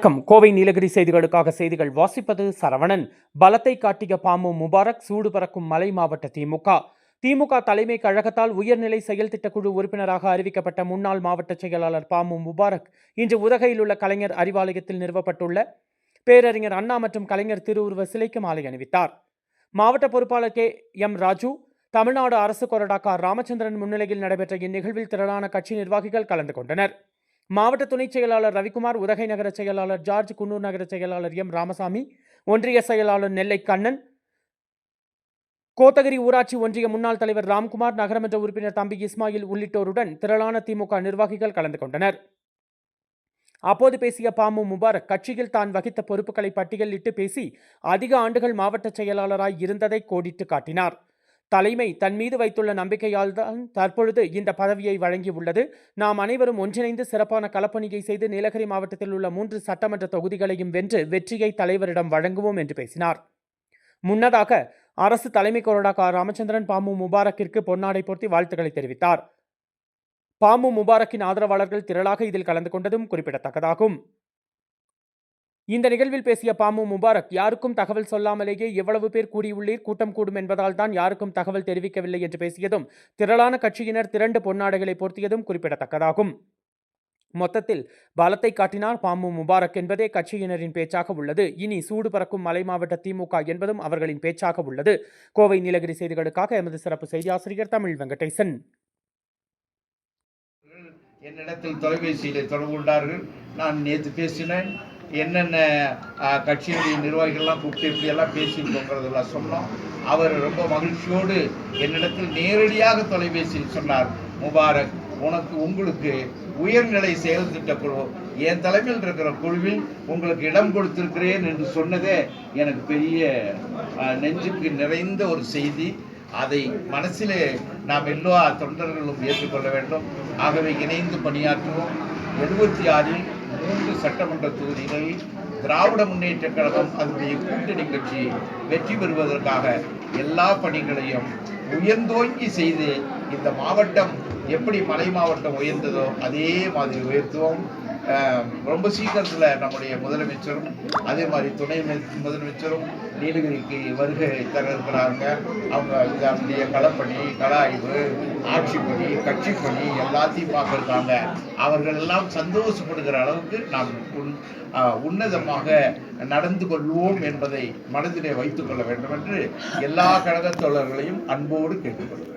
வணக்கம். கோவை நீலகிரி செய்திகளுக்காக செய்திகள் வாசிப்பது சரவணன். பலத்தை காட்டிய பாமு முபாரக் சூடு பறக்கும் மலை மாவட்ட திமுக. திமுக தலைமை கழகத்தால் உயர்நிலை செயல் திட்டக்குழு உறுப்பினராக அறிவிக்கப்பட்ட முன்னாள் மாவட்ட செயலாளர் பாமு முபாரக் இன்று உதகையில் உள்ள கலைஞர் அறிவாலயத்தில் நிறுவப்பட்டுள்ள பேரறிஞர் அண்ணா மற்றும் கலைஞர் திருவுருவ சிலைக்கு மாலை அணிவித்தார். மாவட்ட பொறுப்பாளர் கே. எம். ராஜு தமிழ்நாடு அரசு கொறடா ராமச்சந்திரன் முன்னிலையில் நடைபெற்ற இந்நிகழ்வில் திரளான கட்சி நிர்வாகிகள் கலந்து கொண்டனர். மாவட்ட துணைச் செயலாளர் ரவிக்குமார் உதகை நகர செயலாளர் ஜார்ஜ் குன்னூர் நகர செயலாளர் எம். ராமசாமி ஒன்றிய செயலாளர் நெல்லை கண்ணன் கோத்தகிரி ஊராட்சி ஒன்றிய முன்னாள் தலைவர் ராம்குமார் நகரமன்ற உறுப்பினர் தம்பி இஸ்மாயில் உள்ளிட்டோருடன் திரளான திமுக நிர்வாகிகள் கலந்து கொண்டனர். அப்போது பேசிய பாமு முபாரக் கட்சியில் தான் வகித்த பொறுப்புகளை பட்டியலிட்டு பேசி அதிக ஆண்டுகள் மாவட்ட செயலாளராய் இருந்ததை கோடிட்டு காட்டினார். தலைமை தன் மீது வைத்துள்ள நம்பிக்கையால் தான் தற்பொழுது இந்த பதவியை வழங்கியுள்ளது. நாம் அனைவரும் ஒன்றிணைந்து சிறப்பான களப்பணியை செய்து நீலகிரி மாவட்டத்தில் உள்ள மூன்று சட்டமன்ற தொகுதிகளையும் வென்று வெற்றியை தலைவரிடம் வழங்குவோம் என்று பேசினார். முன்னதாக அரசு தலைமை கொறடா கா ராமச்சந்திரன் பாமு முபாரக்கிற்கு பொன்னாடை போர்த்தி வாழ்த்துக்களை தெரிவித்தார். பாமு முபாரக்கின் ஆதரவாளர்கள் திரளாக இதில் கலந்து கொண்டதும் குறிப்பிடத்தக்கதாகும். இந்த நிகழ்வில் பேசிய பாமு முபாரக் யாருக்கும் தகவல் சொல்லாமலேயே எவ்வளவு பேர் கூடியுள்ளீர் கூட்டம் கூடும் என்பதால் தான் யாருக்கும் தகவல் தெரிவிக்கவில்லை என்று பேசியதும் திரளான கட்சியினர் திரண்டு பொன்னாடைகளை பொருத்தியதும் குறிப்பிடத்தக்கதாகும். மொத்தத்தில் பலத்தை காட்டினார் பாமு முபாரக் என்பதே கட்சியினரின் பேச்சாக உள்ளது. இனி சூடு பறக்கும் மலை மாவட்ட திமுக என்பதும் அவர்களின் பேச்சாக உள்ளது. கோவை நீலகிரி செய்திகளுக்காக எமது சிறப்பு செய்தி ஆசிரியர் தமிழ் வெங்கடேசன். என்னிடத்தில் தொலைபேசியிலே தொடர்பு கொண்டார்கள். நான் நேற்று பேசினேன். என்னென்ன கட்சியினுடைய நிர்வாகிகள்லாம் கூப்பிட்டு இப்படியெல்லாம் பேசியிருக்கோங்கிறதெல்லாம் சொன்னோம். அவர் ரொம்ப மகிழ்ச்சியோடு என்னிடத்தில் நேரடியாக தொலைபேசியில் சொன்னார் முபாரக் உனக்கு உங்களுக்கு உயர்நிலை செயல் திட்ட குழு என் தலைமையில் இருக்கிற குழுவில் உங்களுக்கு இடம் கொடுத்திருக்கிறேன் என்று சொன்னதே எனக்கு பெரிய நெஞ்சுக்கு நிறைந்த ஒரு செய்தி. அதை மனசிலே நாம் எல்லா தொண்டர்களும் ஏற்றுக்கொள்ள வேண்டும். ஆகவே இணைந்து பணியாற்றுவோம். எழுபத்தி ஆறில் மூன்று சட்டமன்ற தொகுதிகளில் திராவிட முன்னேற்ற கழகம் அதனுடைய கூட்டணி கட்சி வெற்றி பெறுவதற்காக எல்லா பணிகளையும் உயர்ந்தோங்கி செய்து இந்த மாவட்டம் எப்படி மலை மாவட்டம் உயர்ந்ததோ அதே மாதிரி உயர்த்துவோம். ரொம்ப சீக்கிரத்தில் நம்முடைய முதலமைச்சரும் அதே மாதிரி துணை முதலமைச்சரும் நீலகிரிக்கு வருகை தர இருக்கிறாங்க அவங்க இதனுடைய களப்பணி கள ஆய்வு ஆட்சி பணி கட்சி பணி எல்லாத்தையும் பார்க்குறாங்க அவர்கள் எல்லாம் சந்தோஷப்படுகிற அளவுக்கு நாம் உன் உன்னதமாக நடந்து கொள்வோம் என்பதை மனதிலே வைத்துக் கொள்ள வேண்டும் என்று எல்லா கழகத் தோழர்களையும் அன்போடு கேட்டுக்கொள்கிறேன்.